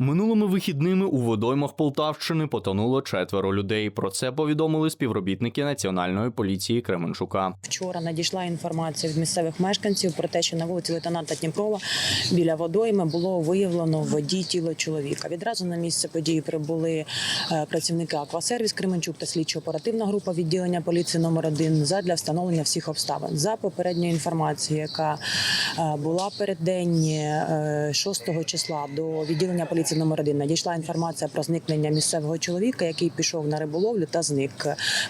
Минулими вихідними у водоймах Полтавщини потонуло четверо людей. Про це повідомили співробітники Національної поліції Кременчука. Вчора надійшла інформація від місцевих мешканців про те, що на вулиці лейтенанта Дніпрова біля водойми було виявлено в воді тіло чоловіка. Відразу на місце події прибули е, працівники Аквасервіс Кременчук та слідчо-оперативна група відділення поліції номер 1 задля встановлення всіх обставин. За попередньою інформацією, яка е, була переддень е, 6 числа до відділення поліції номер 1 надійшла інформація про зникнення місцевого чоловіка, який пішов на риболовлю та зник.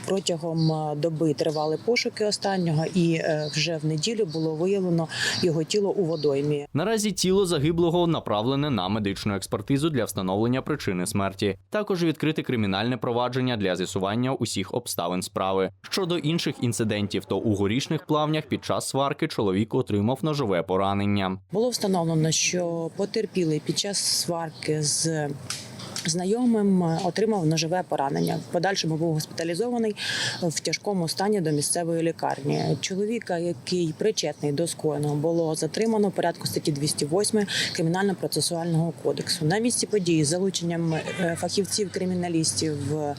Протягом е, доби тривали пошуки останнього, і е, вже в неділю було виявлено його тіло у водоймі. Наразі тіло загиблого направлене на медичну експертизу для встановлення причини смерті. Також відкрите кримінальне провадження для з'ясування усіх обставин справи. Щодо інших інцидентів, то у горішних плавнях під час сварки чоловік отримав ножове поранення. Було встановлено, що потерпілий під час сварки з знайомим е, отримав ножове поранення. В подальшому був госпіталізований в тяжкому стані до місцевої лікарні. Чоловіка, який причетний до скоєного, було затримано в порядку статті 208 кримінально-процесуального кодексу. На місці події з залученням е, фахівців криміналістів е,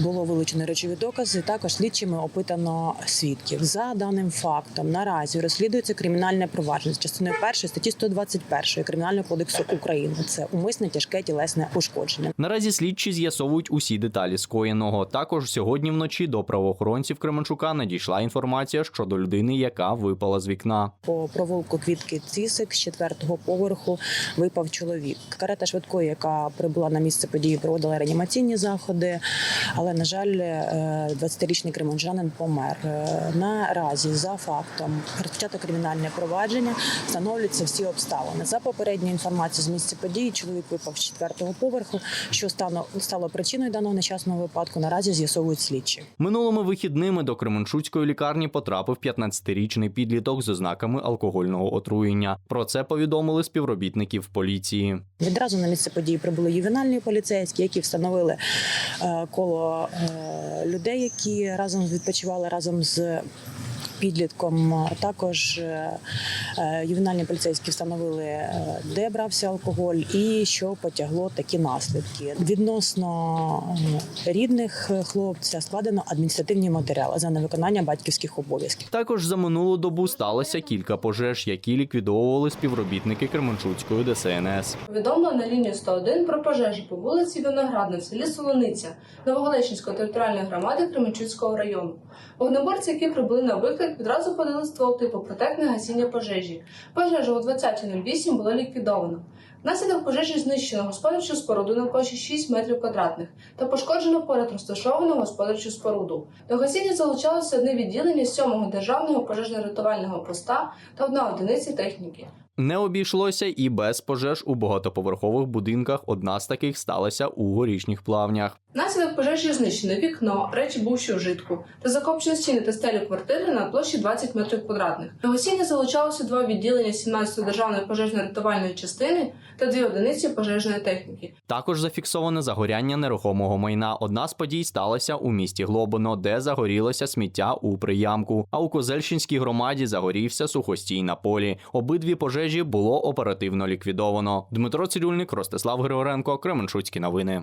було вилучено речові докази. Також слідчими опитано свідків. За даним фактом наразі розслідується кримінальне провадження з частиною першої статті 121 кримінального кодексу України. Це умисне тяжке тілесне ушкодження. Наразі слідчі з'ясовують усі деталі скоєного. Також сьогодні вночі до правоохоронців Кременчука надійшла інформація щодо людини, яка випала з вікна. По провулку квітки Цісик з четвертого поверху випав чоловік. Карета швидкої, яка прибула на місце події, проводила реанімаційні заходи. Але на жаль, е, 20-річний кременчанин помер. Е, Наразі за фактом розпочато кримінальне провадження встановлюються всі обставини. За попередньою інформацією з місця події, чоловік випав з четвертого поверху. Що стало стало причиною даного нещасного випадку? Наразі з'ясовують слідчі. Минулими вихідними до Кременчуцької лікарні потрапив 15-річний підліток з ознаками алкогольного отруєння. Про це повідомили співробітників поліції. Відразу на місце події прибули ювенальні поліцейські, які встановили е, коло е, людей, які разом відпочивали разом з. Підлітком також е, е, ювенальні поліцейські встановили, е, де брався алкоголь і що потягло такі наслідки. Відносно рідних хлопця складено адміністративні матеріали за невиконання батьківських обов'язків. Також за минулу добу сталося кілька пожеж, які ліквідовували співробітники Кременчуцької ДСНС. Повідомлено на лінію 101 про пожежу по вулиці Виноградна в селі Солониця Новогалещинської територіальної громади Кременчуцького району. Вогнеборці, які прибули на виклик, відразу подали ствол типу протектне гасіння пожежі. Пожежу о 20.08 було ліквідовано. Внаслідок пожежі знищено господарчу споруду на площі 6 метрів квадратних та пошкоджено поряд розташовану господарчу споруду. До гасіння залучалося одне відділення 7-го державного пожежно-рятувального поста та одна одиниця техніки. Не обійшлося і без пожеж у багатоповерхових будинках. Одна з таких сталася у горішніх плавнях. Внаслідок пожежі знищено вікно, речі бувші вжитку та закопчені стіни та стелю квартири на площі 20 метрів квадратних. До гасіння залучалося два відділення 17-ї державної пожежно-рятувальної частини та дві одиниці пожежної техніки. Також зафіксоване загоряння нерухомого майна. Одна з подій сталася у місті Глобино, де загорілося сміття у приямку. А у Козельщинській громаді загорівся сухостій на полі. Обидві пожежі було оперативно ліквідовано. Дмитро Цирюльник, Ростислав Григоренко, Кременчуцькі новини.